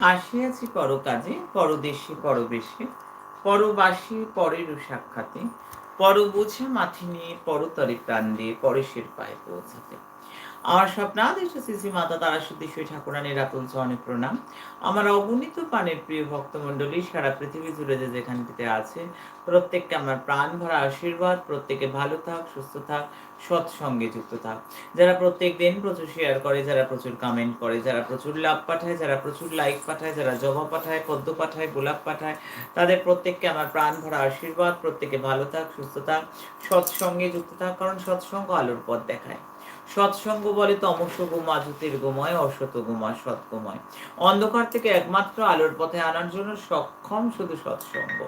আসিয়াছি পর কাজে পরদেশে, পরবেশে, পরবাসী, পরের সাক্ষাতে পর বুঝে মাথি নিয়ে পরতরে প্রাণ দিয়ে পরেশের পায়ে পৌঁছাতে। আমার স্বপ্নাদেশ শ্রী মাতা তারা সুদীশ্বরী ঠাকুরানের আতুল অনেক প্রণাম। আমার অগণিত প্রাণের প্রিয় ভক্তমণ্ডলী, সারা পৃথিবী জুড়ে যে যেখানটিতে আছে, প্রত্যেককে আমার প্রাণ ভরা আশীর্বাদ, প্রত্যেকে ভালো থাক, সুস্থ থাক, সৎসঙ্গে যুক্ত থাক। যারা প্রত্যেক দিন প্রচুর শেয়ার করে, যারা প্রচুর কমেন্ট করে, যারা প্রচুর লাভ পাঠায়, যারা প্রচুর লাইক পাঠায়, যারা জবা পাঠায়, পদ্ম পাঠায়, গোলাপ পাঠায়, তাদের প্রত্যেককে আমার প্রাণ ভরা আশীর্বাদ, প্রত্যেকে ভালো থাক, সুস্থ থাক, সৎসঙ্গে যুক্ত থাক, কারণ সৎসঙ্গ আলোর পথ দেখায়। সৎসঙ্গ বলে তমস গোমা জ্যোতির গোময় অসত গোমা সৎ গোময় অন্ধকার থেকে একমাত্র আলোর পথে আনার জন্য সক্ষম শুধু সৎসঙ্গ।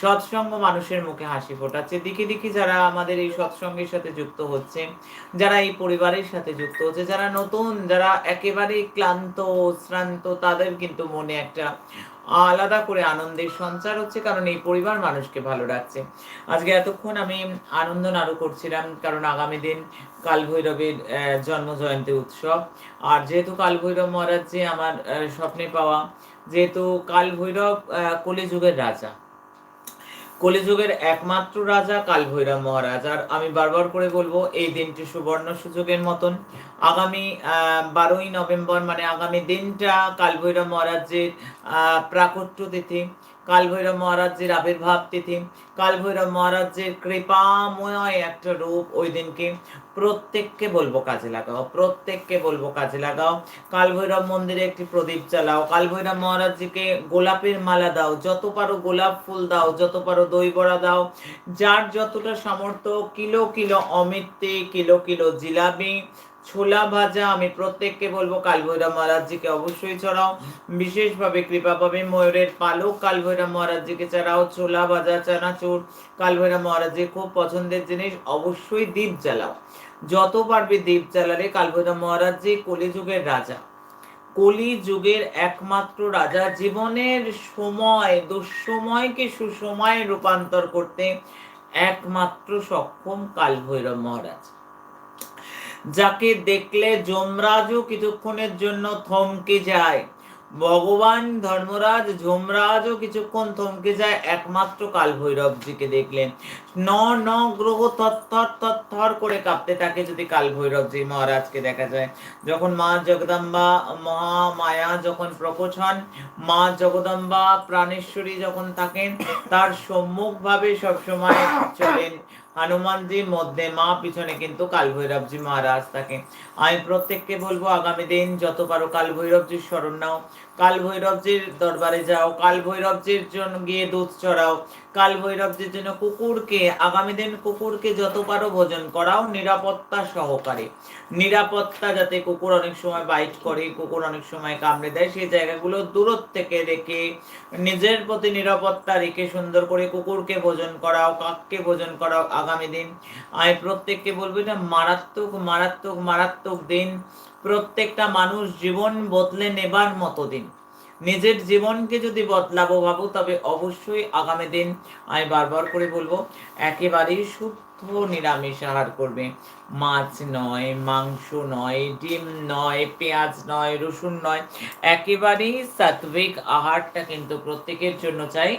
সৎসঙ্গ মানুষের মুখে হাসি ফোটাচ্ছে। দিকে দিকে যারা আমাদের এই সৎসঙ্গের সাথে যুক্ত হচ্ছে, যারা এই পরিবারের সাথে যুক্ত হচ্ছে, যারা নতুন, যারা একেবারে ক্লান্ত শ্রান্ত তাদের কিন্তু মনে একটা আলাদা করে আনন্দের সঞ্চার হচ্ছে, কারণ এই পরিবার মানুষকে ভালো রাখছে। আজকে এতক্ষণ আমি আনন্দ নাড়ু করছিলাম, কারণ আগামী দিন কাল ভৈরবের জন্ম জয়ন্তী উৎসব। আর যেহেতু কাল ভৈরব মহারাজ যে আমার স্বপ্নে পাওয়া, যেহেতু কাল ভৈরব কলিযুগের রাজা কলিযুগের একমাত্র রাজা কাল ভৈরব মহারাজ। আর আমি বারবার করে বলব, এই দিনটি সুবর্ণ সুযোগের মতন। আগামী বারোই নভেম্বর মানে আগামী দিনটা কাল ভৈরব মহারাজের প্রাকট্য তিথি, কালভৈরব মহারাজের আবির্ভাব তিথি, কালভৈরব মহারাজের কৃপাময় একটা রূপ ওই দিনকে প্রত্যেককে বলব কাজে লাগাও, প্রত্যেককে বলব কাজে লাগাও। কালভৈরব মন্দিরে একটি প্রদীপ চালাও কালভৈরব মহারাজজিকে গোলাপের মালা দাও, যত পারো গোলাপ ফুল দাও, যত পারো দই বড়া দাও। যার যতটা সামর্থ্য, কিলো কিলো অমিত্তি কিলো কিলো জিলাপি, ছোলা ভাজা, আমি প্রত্যেককে বলব কালভৈরব মহারাজজিকে অবশ্যই চড়াও। বিশেষভাবে কৃপা পাবে ময়ূরের পালক। কালভৈরব মহারাজজিকে চড়াও, ছোলা ভাজা, চানাচুর। কালভৈরব মহারাজজি খুব পছন্দের জিনিস, অবশ্যই দ্বীপ জ্বালাও। যত পারবে দ্বীপ জ্বালালে কালভৈরব মহারাজজি কলিযুগের রাজা। কলি যুগের একমাত্র রাজা, জীবনের সময়, দুঃসময়কে সুসময়ে রূপান্তর করতে একমাত্র সক্ষম কালভৈরব মহারাজ। যাকে দেখলে যমরাজও কিছুক্ষণের জন্য থমকে যায়। ভগবান ধর্মরাজ যমরাজও কিছুক্ষণ থমকে যায় একমাত্র কাল ভৈরবজিকে দেখলেন ন ন, গ্রহ থর থর করে কাঁপতে থাকে যদি কাল ভৈরবজি মহারাজকে দেখা যায়। যখন মা জগদম্বা মহামায়া যখন প্রকট হন, মা জগদম্বা প্রাণেশ্বরী যখন থাকেন, তার সম্মুখ ভাবে সবসময় চলেন। হনুমানজির মধ্যে, মা পিছনে কিন্তু কাল ভৈরবজি মহারাজ থাকে। আমি প্রত্যেককে বলব, আগামী দিন যত পারো কাল ভৈরবজির স্মরণ নাও কাল ভৈরবজির দরবারে যাও কাল ভৈরবজির জন্য গিয়ে দুধ চড়াও কাল ভৈরবজির জন্য কুকুরকে, আগামী দিন কুকুরকে যত পারো ভোজন করাও নিরাপত্তা সহকারে। নিরাপত্তা যাতে কুকুর অনেক সময় বাইট করে, কুকুর অনেক সময় কামড়ে দেয়, সেই জায়গাগুলো দূরত থেকে রেখে, নিজের প্রতি নিরাপত্তা রেখে সুন্দর করে কুকুরকে ভোজন করাও, কাককে ভোজন করাও আগামী দিন। আমি প্রত্যেককে বলব এটা মারাত্মক মারাত্মক মারাত্মক দিন। প্রত্যেকটা মানুষ জীবন বদলে নেবার মতো দিন। নিজের জীবনকে যদি বদলাবো ভাবো, তবে অবশ্যই আগামী দিন আমি বারবার করে বলব, একেবারেই শুদ্ধ নিরামিষ আহার করবে। মাছ নয়, মাংস নয়, ডিম নয়, পেঁয়াজ নয়, রসুন নয়, একেবারেই সাত্বিক আহারটা কিন্তু প্রত্যেকের জন্য চাই।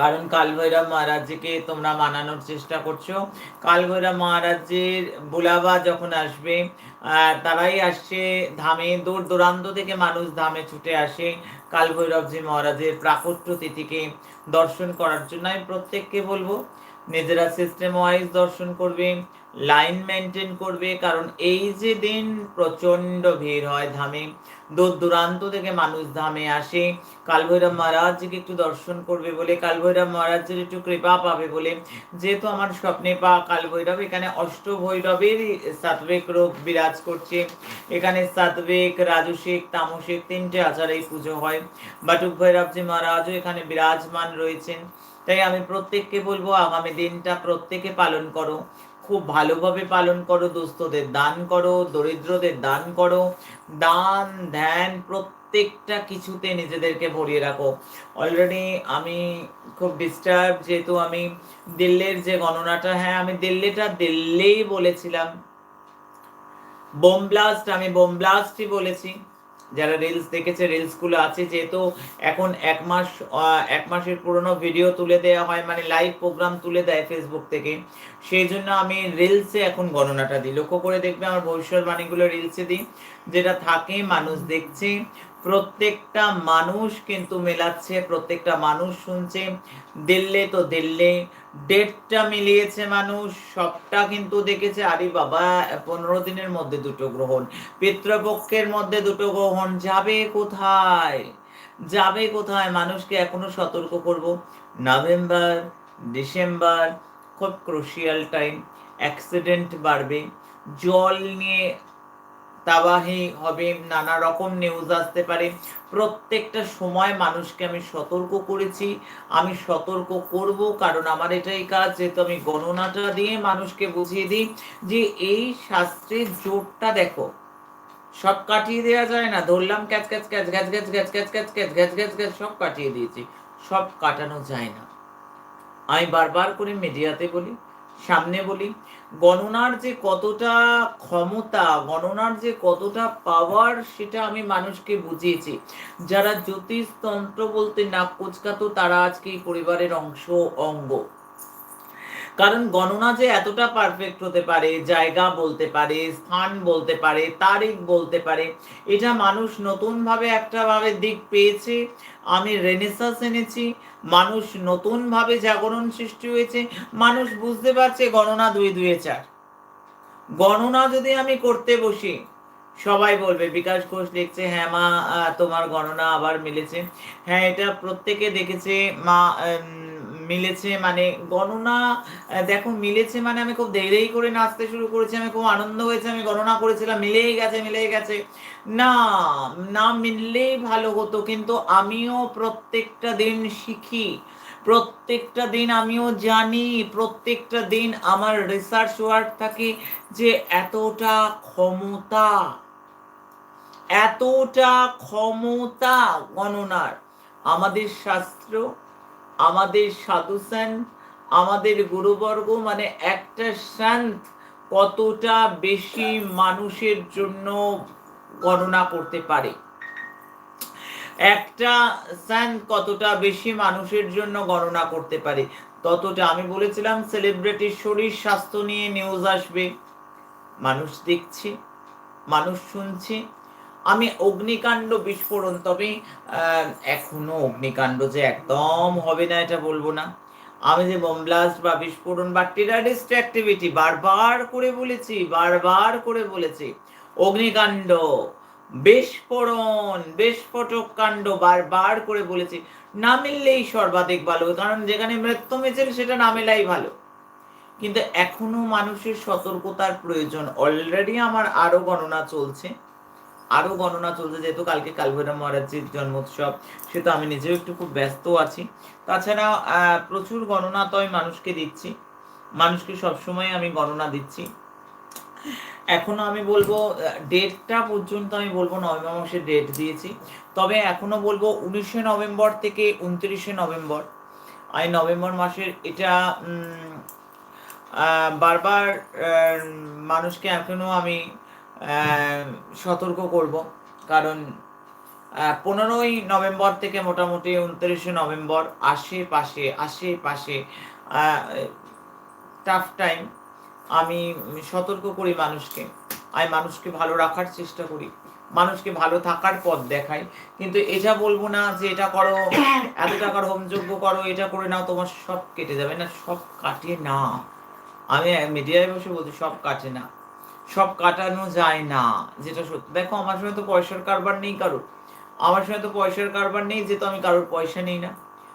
কারণ কালভৈরব মহারাজকে তোমরা মানানোর চেষ্টা করছ। কালভৈরব মহারাজের বুলাবা যখন আসবে তারাই আসছে ধামে, দূর দূরান্ত থেকে মানুষ ধামে ছুটে আসে কালভৈরবজি মহারাজের প্রাকট্য তিথিকে দর্শন করার জন্য। আমি প্রত্যেককে বলব, নিজেরা সিস্টেম ওয়াইজ দর্শন করবে লাইন মেনটেন করবে, কারণ এই যে দিন প্রচণ্ড ভিড় হয় ধামে দূর দূরান্ত থেকে মানুষ ধামে আসে। কালভৈরব মহারাজকে একটু দর্শন করবে বলে, কালভৈরব মহারাজের একটু কৃপা পাবে বলে। যেহেতু আমার স্বপ্নে পা, কালভৈরব এখানে অষ্টভৈরবের সাত্বিক রূপ বিরাজ করছে। এখানে সাত্বিক রাজসিক তামসিক তিনটে আচারেই পুজো হয়। বাটুক ভৈরবজি মহারাজও এখানে বিরাজমান রয়েছেন। তাই আমি প্রত্যেককে বলব, আগামী দিনটা প্রত্যেকে পালন করো। খুব ভালোভাবে পালন করো দুস্থদের দান করো, দরিদ্রদের দান করো। দান, ধ্যান প্রত্যেকটা কিছুতে নিজেদেরকে ভরিয়ে রাখো। অলরেডি আমি খুব ডিস্টার্ব যেহেতু আমি দিল্লির যে গণনাটা হ্যাঁ আমি দিল্লিটা দিল্লিই বলেছিলাম। বোম ব্লাস্ট আমি বোম ব্লাস্টই বলেছি। যারা রিলস দেখেছে রিলসগুলো আছে, যেহেতু এখন এক মাস এক মাসের পুরনো ভিডিও তুলে দেওয়া হয় মানে লাইভ প্রোগ্রাম তুলে দেয় ফেসবুক থেকে। সেই জন্য আমি রিলসে এখন গণনাটা দিই। লক্ষ্য করে দেখবে আমার ভবিষ্যৎবাণীগুলো রিলসে দিই, যেটা থাকে, মানুষ দেখছে প্রত্যেকটা মানুষ কিন্তু মেলাচ্ছে, প্রত্যেকটা মানুষ শুনছে, দিল্লে তো দিল্লে ডেটটা মিলিয়েছে মানুষ, সবটা কিন্তু দেখেছে, আরে বাবা, পনেরো দিনের মধ্যে দুটো গ্রহণ, পিতৃপক্ষের মধ্যে দুটো গ্রহণ, যাবে কোথায়? যাবে কোথায়? মানুষকে এখনও সতর্ক করব। নভেম্বর, ডিসেম্বর, খুব ক্রুশিয়াল টাইম অ্যাক্সিডেন্ট বাড়বে, জল নিয়ে তাবাহি হবে নানা রকম নিউজ আসতে পারে প্রত্যেকটা সময় মানুষকে আমি সতর্ক করেছি আমি সতর্ক করব কারণ আমার এটাই কাজ যেহেতু আমি গণনাটা দিয়ে মানুষকে বুঝিয়ে দিই যে এই শাস্ত্রের জোরটা দেখো সব কাটিয়ে দেওয়া যায় না ধরলাম ক্যাচ ক্যাচ ক্যাচ গ্যাচ গ্যাচ গ্যাচ ক্যাচ ক্যাচ ক্যাচ গ্যাচ গ্যাচ গ্যাচ সব কাটিয়ে দিয়েছি সব কাটানো যায় না আমি বারবার করে মিডিয়াতে বলি সামনে বলি গণনার যে কতটা ক্ষমতা, গণনার যে কতটা পাওয়ার সেটা আমি মানুষকে বুঝিয়েছি। যারা জ্যোতিষতন্ত্র বলতে নাক কুচকাতো, তারা আজকে এই পরিবারের অংশ, অঙ্গ। কারণ গণনা যে এতটা পারফেক্ট হতে পারে, জায়গা বলতে পারে, স্থান বলতে পারে, তারিখ বলতে পারে, এটা মানুষ নতুনভাবে একটা ভাবে দিক পেয়েছে। আমি রেনেসাস এনেছি, মানুষ নতুনভাবে জাগরণ সৃষ্টি হয়েছে, মানুষ বুঝতে পারছে গণনা দুই দুয়ে চার। গণনা যদি আমি করতে বসি, সবাই বলবে, বিকাশ ঘোষ লিখছে হ্যাঁ মা তোমার গণনা আবার মিলেছে। হ্যাঁ এটা প্রত্যেকে দেখেছে, মা মিলেছে মানে গণনা দেখো মিলেছে মানে আমি খুব দেরি করে নাচতে শুরু করেছি, আমি খুব আনন্দ হয়েছে, আমি গণনা করেছিলাম, মিলেই গেছে মিলেই গেছে। না না মিললেই ভালো হতো, কিন্তু আমিও প্রত্যেকটা দিন শিখি, প্রত্যেকটা দিন আমিও জানি, প্রত্যেকটা দিন আমার রিসার্চ ওয়ার্ক থাকে যে এতটা ক্ষমতা এতটা ক্ষমতা গণনার। আমাদের শাস্ত্র আমাদের সাধু সেন্ট আমাদের গুরুবর্গ মানে একটা শান্ত কতটা বেশি মানুষের জন্য গণনা করতে পারে? একটা স্যান্ড কতটা বেশি মানুষের জন্য গণনা করতে পারে? ততটা আমি বলেছিলাম সেলিব্রিটির শরীর স্বাস্থ্য নিয়ে নিউজ আসবে। মানুষ দেখছে, মানুষ শুনছে আমি অগ্নিকাণ্ড বিস্ফোরণ, তবে এখনও অগ্নিকাণ্ড যে একদম হবে না এটা বলব না। আমি যে বোম ব্লাস্ট বা বিস্ফোরণ বা টেরারিস্ট অ্যাক্টিভিটি বারবার করে বলেছি, বারবার করে বলেছি, অগ্নিকাণ্ড, বিস্ফোরণ, বিস্ফোটক কাণ্ড বারবার করে বলেছি। না মিললেই সর্বাধিক ভালো, কারণ যেখানে মৃত্যু মিছিল সেটা না মেলাই ভালো। কিন্তু এখনও মানুষের সতর্কতার প্রয়োজন। অলরেডি আমার আরও গণনা চলছে। আরও গণনা চলছে, যেহেতু কালকে কালভৈরব মহারাজজির জন্মোৎসব সে তো আমি নিজেও একটু খুব ব্যস্ত আছি। তাছাড়া প্রচুর গণনা তো আমি মানুষকে দিচ্ছি। মানুষকে সবসময় আমি গণনা দিচ্ছি। এখনও আমি বলব ডেটটা পর্যন্ত আমি বলব নভেম্বর মাসে ডেট দিয়েছি। তবে এখনও বলব, উনিশে নভেম্বর থেকে উনত্রিশে নভেম্বর। আমি নভেম্বর মাসের এটা বারবার মানুষকে এখনও আমি সতর্ক করব। কারণ পনেরোই নভেম্বর থেকে মোটামুটি উনত্রিশে নভেম্বর আশেপাশে আশেপাশে টাফ টাইম আমি সতর্ক করি মানুষকে। আমি মানুষকে ভালো রাখার চেষ্টা করি। মানুষকে ভালো থাকার পথ দেখাই। কিন্তু এটা বলব না যে এটা করো, এত টাকার হোমযোগ্য করো, এটা করে নাও, তোমার সব কেটে যাবে। না, সব কাটে না। আমি মিডিয়ায় বসে বলছি, সব কাটে না। সব কাটানো যায় না, যেটা সত্যি। দেখো, আমার সঙ্গে তো পয়সার কারবার নেই কারোর আমার সঙ্গে তো পয়সার কারবার নেই, যেহেতু আমি কারোর পয়সা নিই না।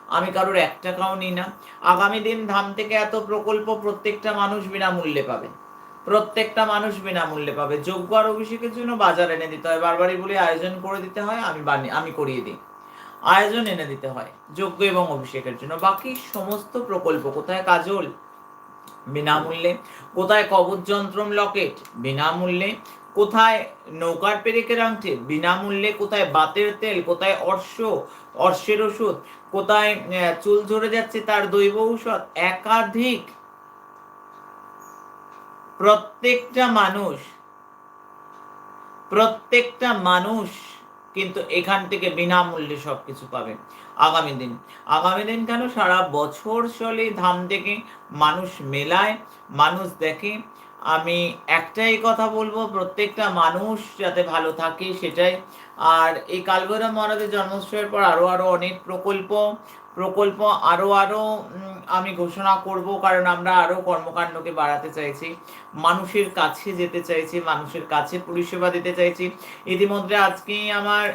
আমি কারোর এক টাকাও নিই না। আগামী দিন ধাম থেকে এত প্রকল্প প্রত্যেকটা মানুষ বিনামূল্যে পাবে। প্রত্যেকটা মানুষ বিনামূল্যে পাবে। যোগ্য আর অভিষেকের জন্য বাজার এনে দিতে হয়। বারবারই বলে, আয়োজন করে দিতে হয়, আমি বানি আমি করিয়ে দিই। আয়োজন এনে দিতে হয়, যোগ্য এবং অভিষেকের জন্য। বাকি সমস্ত প্রকল্প কোথায়? কাজল বিনামূল্যে। কোথায় কবচ যন্ত্রম লকেট? বিনামূল্যে। কোথায় নৌকার পেরেকের আংটি বিনামূল্যে। কোথায় বাতের তেল? কোথায় অর্শ? অর্শের ওষুধ? কোথায় চুল ঝরে যাচ্ছে তার দৈব ঔষধ? একাধিক। প্রত্যেকটা মানুষ প্রত্যেকটা মানুষ কিন্তু এখান থেকে বিনামূল্যে সব কিছু পাবে। আগামী দিন। আগামী দিন কেন? সারা বছর চলে ধাম থেকে মানুষ মেলায়, মানুষ দেখে। আমি একটাই কথা বলব, প্রত্যেকটা মানুষ যাতে ভালো থাকে সেটাই। আর এই কালভৈরব মহারাজের জন্মোৎসবের পর আরও আরও অনেক প্রকল্প প্রকল্প আরও আরও আমি ঘোষণা করব, কারণ আমরা আরও কর্মকাণ্ডকে বাড়াতে চাইছি। মানুষের কাছে যেতে চাইছি, মানুষের কাছে পরিষেবা দিতে চাইছি। ইতিমধ্যে আজকেই আমার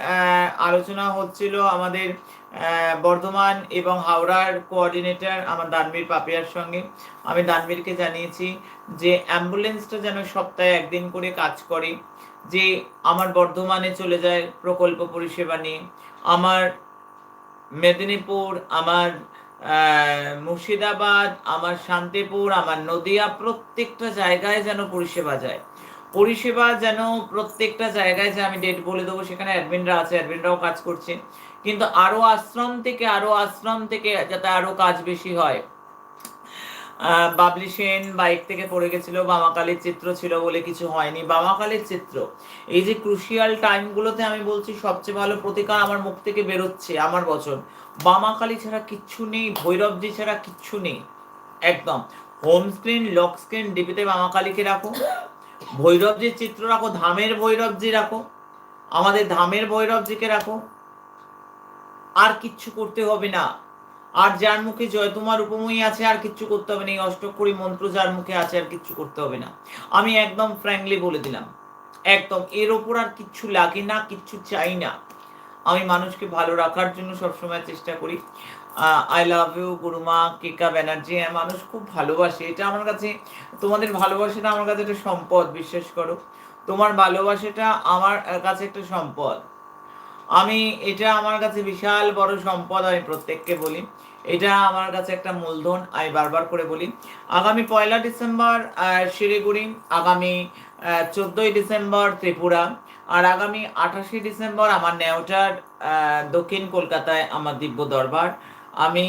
আলোচনা হচ্ছিল আমাদের বর্ধমান এবং হাওড়ার কোঅর্ডিনেটর আমার দানবীর পাপিয়ার সঙ্গে। আমি দানবীরকে জানিয়েছি যে অ্যাম্বুলেন্সটা যেন সপ্তাহে একদিন করে কাজ করে, যে আমার বর্ধমানে চলে যায় প্রকল্প পরিষেবা নিয়ে। আমার মেদিনীপুর, আমার মুর্শিদাবাদ, আমার শান্তিপুর, আমার নদিয়া, প্রত্যেকটা জায়গায় যেন পরিষেবা যায়। পরিষেবা যেন প্রত্যেকটা জায়গায় যে আমি ডেট বলে দেবো, সেখানে অ্যাডমিনরা আছে অ্যাডমিনরাও কাজ করছে। কিন্তু আরও আশ্রম থেকে, আরও আশ্রম থেকে যাতে আরও কাজ বেশি হয় বাবলি সেন বাইক থেকে পড়ে গেছিল, বামাকালীর চিত্র ছিল বলে কিছু হয়নি। বামাকালীর চিত্র, এই যে ক্রুশিয়াল টাইমগুলোতে আমি বলছি সবচেয়ে ভালো প্রতিকার আমার মুখ থেকে বেরোচ্ছে, আমার বচন। বামাকালী ছাড়া কিচ্ছু নেই, ভৈরবজি ছাড়া কিচ্ছু নেই, একদম। হোম স্ক্রিন লক স্ক্রিন ডিপিতে বামাকালীকে রাখো। ভৈরবজির চিত্র রাখো, ধামের ভৈরবজি রাখো, আমাদের ধামের ভৈরবজিকে রাখো। আর কিচ্ছু করতে হবে না। আর যার মুখে জয় তোমার উপময়ী আছে, আর কিচ্ছু করতে হবে না। এই অষ্টকরী মন্ত্র যার মুখে আছে, আর কিচ্ছু করতে হবে না। আমি একদম ফ্র্যাঙ্কলি বলে দিলাম। একদম, এর ওপর আর কিচ্ছু লাগে না, কিচ্ছু চাই না। আমি মানুষকে ভালো রাখার জন্য সবসময় চেষ্টা করি। I love you গুরুমা, Keka Banerjee হ্যাঁ মানুষ খুব ভালোবাসে। এটা আমার কাছে, তোমাদের ভালোবাসাটা আমার কাছে একটা সম্পদ, বিশ্বাস করো। তোমার ভালোবাসাটা আমার কাছে একটা সম্পদ। আমি, এটা আমার কাছে বিশাল বড় সম্পদ, আমি প্রত্যেককে বলি। এটা আমার কাছে একটা মূলধন, আমি বারবার করে বলি। আগামী পয়লা ডিসেম্বর শিলিগুড়ি, আগামী চোদ্দোই ডিসেম্বর ত্রিপুরা, আর আগামী আঠাশে ডিসেম্বর আমার নেওটার দক্ষিণ কলকাতায় আমার দিব্য দরবার। আমি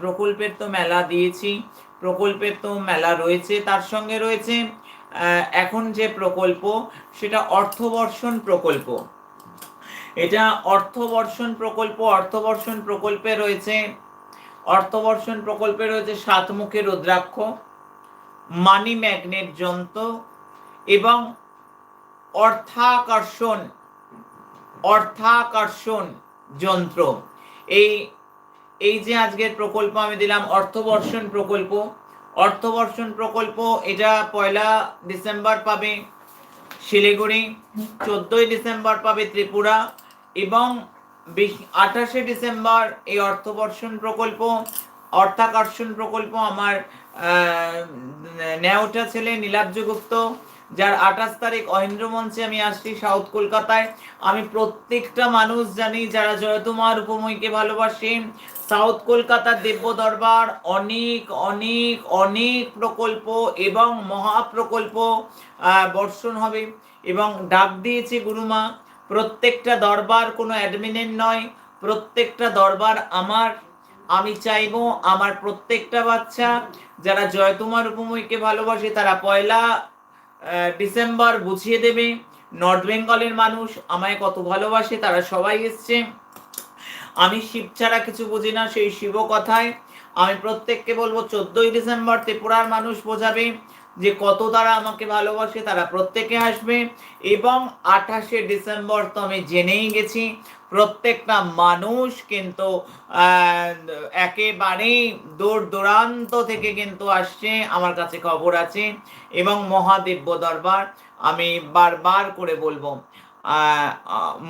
প্রকল্পের তো মেলা দিয়েছি, প্রকল্পের তো মেলা রয়েছে, তার সঙ্গে রয়েছে এখন যে প্রকল্প, সেটা অর্থবর্ষণ প্রকল্প। এটা অর্থবর্ষণ প্রকল্প, অর্থবর্ষণ প্রকল্পে রয়েছে। অর্থবর্ষণ প্রকল্পে রয়েছে সাতমুখী রুদ্রাক্ষ, মানি ম্যাগনেট যন্ত্র এবং অর্থাকর্ষণ অর্থাকর্ষণ যন্ত্র। এই এই যে আজকের প্রকল্প আমি দিলাম, অর্থবর্ষণ প্রকল্প। অর্থবর্ষণ প্রকল্প এটা পয়লা ডিসেম্বর পাবে শিলিগুড়ি, চোদ্দই ডিসেম্বর পাবে ত্রিপুরা এবং আঠাশে ডিসেম্বর এই অর্থবর্ষণ প্রকল্প, অর্থাকর্ষণ প্রকল্প আমার নেওটা ছেলে নীলাব্জ গুপ্ত, যার আঠাশ তারিখ অহিন্দ্র মঞ্চে আমি আসছি সাউথ কলকাতায়। আমি প্রত্যেকটা মানুষ জানি যারা জয়তুমার উপময়কে ভালোবাসে। সাউথ কলকাতার দিব্য দরবার অনেক অনেক অনেক প্রকল্প এবং মহাপ্রকল্প বর্ষণ হবে এবং ডাক দিয়েছে গুরুমা। প্রত্যেকটা দরবার কোনো অ্যাডমিনের নয়, প্রত্যেকটা দরবার আমার। আমি চাইব আমার প্রত্যেকটা বাচ্চা যারা জয়তুমার উপময়কে ভালোবাসে, তারা পয়লা ডিসেম্বর বুঝিয়ে দেবে। নর্থ বেঙ্গলের মানুষ আমায় কত ভালোবাসে, তারা সবাই এসছে। আমি শিব ছাড়া কিছু বুঝি না সেই শিব কথায়। আমি প্রত্যেককে বলব, চোদ্দই ডিসেম্বর ত্রিপুরার মানুষ বোঝাবে। যে কত তারা আমাকে ভালোবাসে, তারা প্রত্যেকে আসবে। এবং আঠাশে ডিসেম্বর তো আমি জেনেই গেছি, প্রত্যেকটা মানুষ কিন্তু একেবারেই দূর দূরান্ত থেকে কিন্তু আসছে, আমার কাছে খবর আছে। এবং মহাদিব্য দরবার, আমি বারবার করে বলব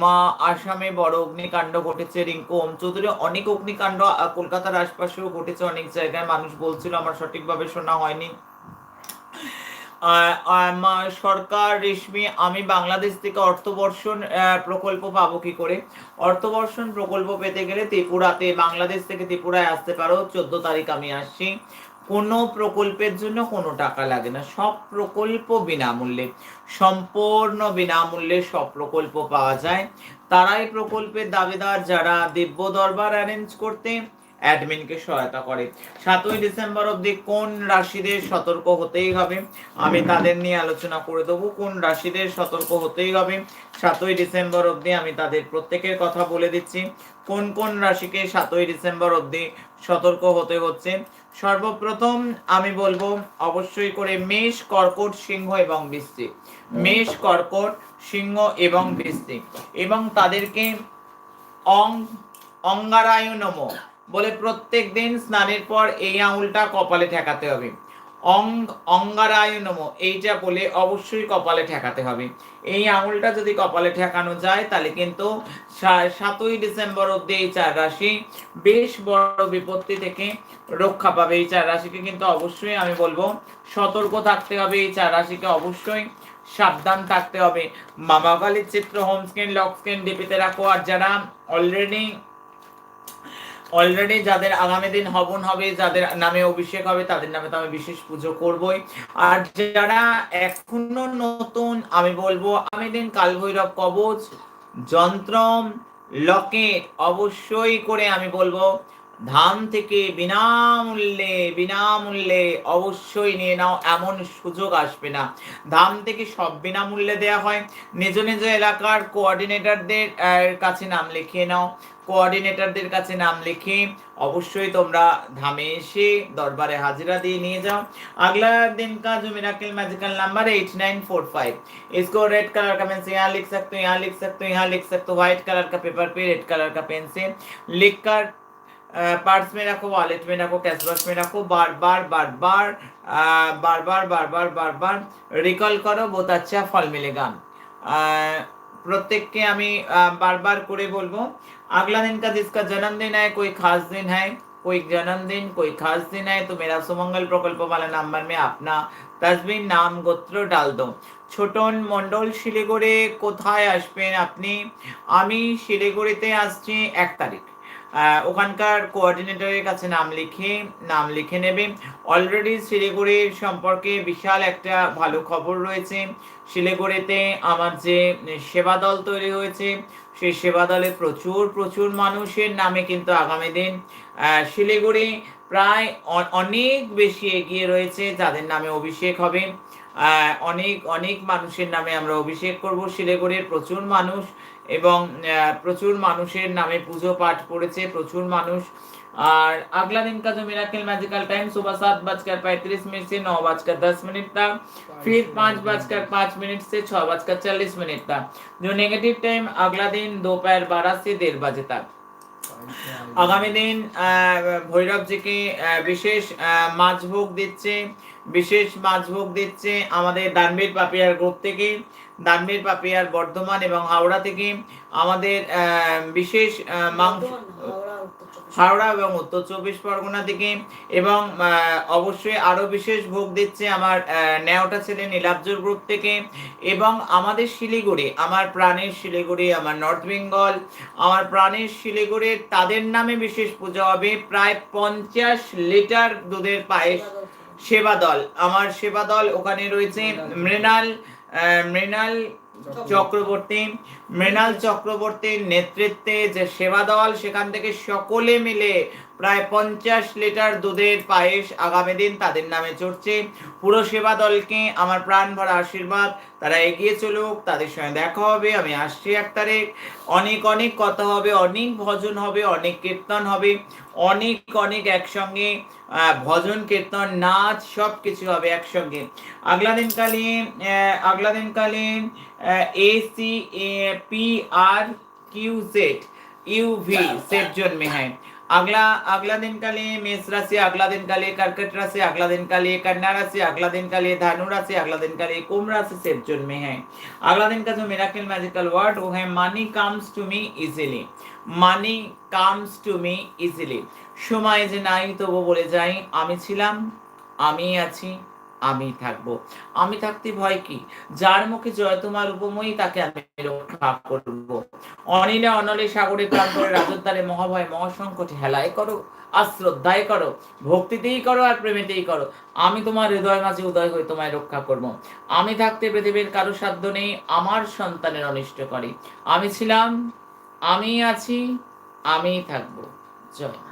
মা আসামে বড় অগ্নিকাণ্ড ঘটেছে রিঙ্কু ওম চৌধুরী অনেক অগ্নিকাণ্ড কলকাতার আশপাশেও ঘটেছে, অনেক জায়গায় মানুষ বলছিল, আমার সঠিকভাবে শোনা হয়নি। সরকার, রেশমি, আমি বাংলাদেশ থেকে অর্থবর্ষণ প্রকল্প পাবো কি করে? অর্থবর্ষণ প্রকল্প পেতে গেলে ত্রিপুরাতে, বাংলাদেশ থেকে ত্রিপুরায় আসতে পারো, চোদ্দ তারিখ আমি আসছি। কোনো প্রকল্পের জন্য কোনো টাকা লাগে না, সব প্রকল্প বিনামূল্যে, সম্পূর্ণ বিনামূল্যে সব প্রকল্প পাওয়া যায়। তারাই প্রকল্পের দাবিদার যারা দিব্য দরবার অ্যারেঞ্জ করতে অ্যাডমিনকে সহায়তা করে। সাতই ডিসেম্বর অবধি কোন রাশিদের সতর্ক হতেই হবে? আমি তাদের নিয়ে আলোচনা করে দেবো কোন রাশিদের সতর্ক হতেই হবে। সাতই ডিসেম্বর অবধি আমি তাদের প্রত্যেকের কথা বলে দিচ্ছি। কোন কোন রাশিকে সাতই ডিসেম্বর অবধি সতর্ক হতে হচ্ছে? সর্বপ্রথম আমি বলব, অবশ্যই করে মেষ, কর্কট, সিংহ এবং বৃশ্চিক। মেষ, কর্কট, সিংহ এবং বৃশ্চিক। এবং তাদেরকে অং অঙ্গারায় নম বলে প্রত্যেক দিন স্নানের পর এই আঙুলটা কপালে ঠেকাতে হবে। অং, অঙ্গারায় নম, এইটা বলে অবশ্যই কপালে ঠেকাতে হবে। এই আঙুলটা যদি কপালে ঠেকানো যায়, তাহলে কিন্তু সাতই ডিসেম্বর অব্দি এই চার রাশি বেশ বড় বিপত্তি থেকে রক্ষা পাবে। এই চার রাশিকে কিন্তু অবশ্যই আমি বলব, সতর্ক থাকতে হবে। এই চার রাশিকে অবশ্যই সাবধান থাকতে হবে। মামা কালীর চিত্র, হোম স্ক্রিন, লক স্ক্রিন, ডিপিতে রাখো। আর যারা অলরেডি অলরেডি যাদের আগামী দিন হবন হবে, যাদের নামে অভিষেক হবে, তাদের নামে তো আমি বিশেষ পুজো করবই। আর যারা এখনও নতুন, আমি বলব, আমি দিন কালভৈরব কবচ, যন্ত্রম, লকেট অবশ্যই করে আমি বলব ধাম থেকে বিনামূল্যে বিনামূল্যে অবশ্যই নিয়ে নাও এমন সুযোগ আসবে না ধাম থেকে সব বিনামূল্যে দেওয়া হয় নিজ নিজ এলাকার কোঅর্ডিনেটরদের কাছে নাম লিখিয়ে নাও কোঅর্ডিনেটরদের কাছে নাম লিখে অবশ্যই তোমরা ধামে এসে দরবারে হাজিরা দিয়ে নিয়ে যাও अगला दिन का जो मिराकल मैजिकल नंबर है एट नाइन फोर फाइव इसको रेड कलर का पेन से यहाँ लिख सकते हो यहाँ लिख सकते हो यहाँ लिख सकते हो व्हाइट कलर का पेपर पे रेड कलर का पेन से लिख कर पर्स में रखो वॉलेट में रखो कैश बॉक्स में रखो बार बार बार बार अ, बार बार बार बार बार बार रिकॉल करो बहुत अच्छा फल मिलेगा अ, प्रत्येक के আমি बार बार করে বলবো अगला दिन का जिसका जन्मदिन है कोई खास दिन है कोई जन्मदिन कोई खास दिन है तो मेरा सुमंगल प्रकल्प वाला नंबर में अपना तस्वीर नाम गोत्र डाल दो ছোটন মন্ডল শিলিগুড়ি কোথায় আসবেন আপনি আমি শিলিগুড়িতে আসছি এক তারিখ আহ, ওখানকার কোঅর্ডিনেটরের কাছে নাম লিখে নাম লিখে নেবে। অলরেডি শিলিগুড়ির সম্পর্কে বিশাল একটা ভালো খবর রয়েছে। শিলিগুড়িতে আমার যে সেবা দল তৈরি হয়েছে, সেই সেবা দলে প্রচুর প্রচুর মানুষের নামে কিন্তু আগামী দিন শিলিগুড়ি প্রায় অনেক বেশি এগিয়ে রয়েছে, যাদের নামে অভিষেক হবে। অনেক অনেক মানুষের নামে আমরা অভিষেক করব শিলিগুড়ির প্রচুর মানুষ এবং আহ, প্রচুর মানুষের নামে পুজো পাঠ করেছে প্রচুর মানুষ और अगला दिन का जो मिराकल मैजिकल टाइम सुबह सात बजकर पैंतीस मिनट से नौ बजकर दस मिनट तक फिर पाँच बजकर पाँच मिनट से छह बजकर चालीस मिनट तक जो नेगेटिव टाइम अगला दिन दोपहर बारह से डेढ़ बजे तक আগামী দিন আহ, ভৈরবজিকে আহ, বিশেষ আহ, মাছভোগ দিচ্ছে বিশেষ মাছভোগ দিচ্ছে আমাদের দানবীর পাপিয়ার গ্রুপ থেকে। দানবীর পাপিয়ার বর্ধমান এবং হাওড়া থেকে আমাদের বিশেষ মাংস হাওড়া এবং উত্তর চব্বিশ পরগনা থেকে এবং অবশ্যই আরও বিশেষ ভোগ দিচ্ছে আমার নেওটা ছেলে নীলাব্জর গ্রুপ থেকে এবং আমাদের শিলিগুড়ি আমার প্রাণের শিলিগুড়ি আমার নর্থ বেঙ্গল আমার প্রাণের শিলিগুড়ির তাদের নামে বিশেষ পূজা হবে। প্রায় পঞ্চাশ লিটার দুধের পায়েস। সেবা দল। আমার সেবা দল ওখানে রয়েছে মৃণাল মৃণাল চক্রবর্তী। মৃণাল চক্রবর্তীর নেতৃত্বে যে সেবা দল, সেখান থেকে সকলে মিলে প্রায় পঞ্চাশ লিটার দুধের পায়েস আগামী দিন তাদের নামে চড়ছে। পুরো সেবা দলকে আমার প্রাণ ভরা আশীর্বাদ। তারা এগিয়ে চলুক, তাদের সঙ্গে দেখা হবে, আমি আসছি এক তারিখ। অনেক অনেক কথা হবে, অনেক ভজন হবে, অনেক কীর্তন হবে। অনেক অনেক একসঙ্গে আহ, ভজন কীর্তন নাচ সব কিছু হবে একসঙ্গে अगला दिन का लिए अ, अगला दिन का लिए A C P R Q Z U V safe zone में है अगला अगला दिन का लिए मेष राशि अगला दिन का लिए कर्कट राशि अगला दिन का लिए कन्या राशि अगला दिन का लिए धनु राशि अगला दिन का लिए कुंभ राशि सेफ जोन में है अगला दिन का जो मिराकल मैजिकल वर्ड वो है money comes to me easily money comes to me easily সময় যে নাই, তবু বলে যাই, আমি ছিলাম, আমি আছি, আমি থাকব। আমি থাকতে ভয় কি? যার মুখে জয় তোমার উপময়ী, তাকে আমি রক্ষা করব। অনিলে অনলে সাগরে প্রান্তরে রাজদ্বারে মহাভয়, মহাসংকটে হেলায় করো আর শ্রদ্ধায় করো, ভক্তিতেই করো আর প্রেমেতেই করো। আমি তোমার হৃদয় মাঝে উদয় হয়ে তোমায় রক্ষা করব। আমি থাকতে পৃথিবীর কারও সাধ্য নেই, আমার সন্তানের অনিষ্ট করে। আমি ছিলাম আমি আছি আমিই থাকব জয়।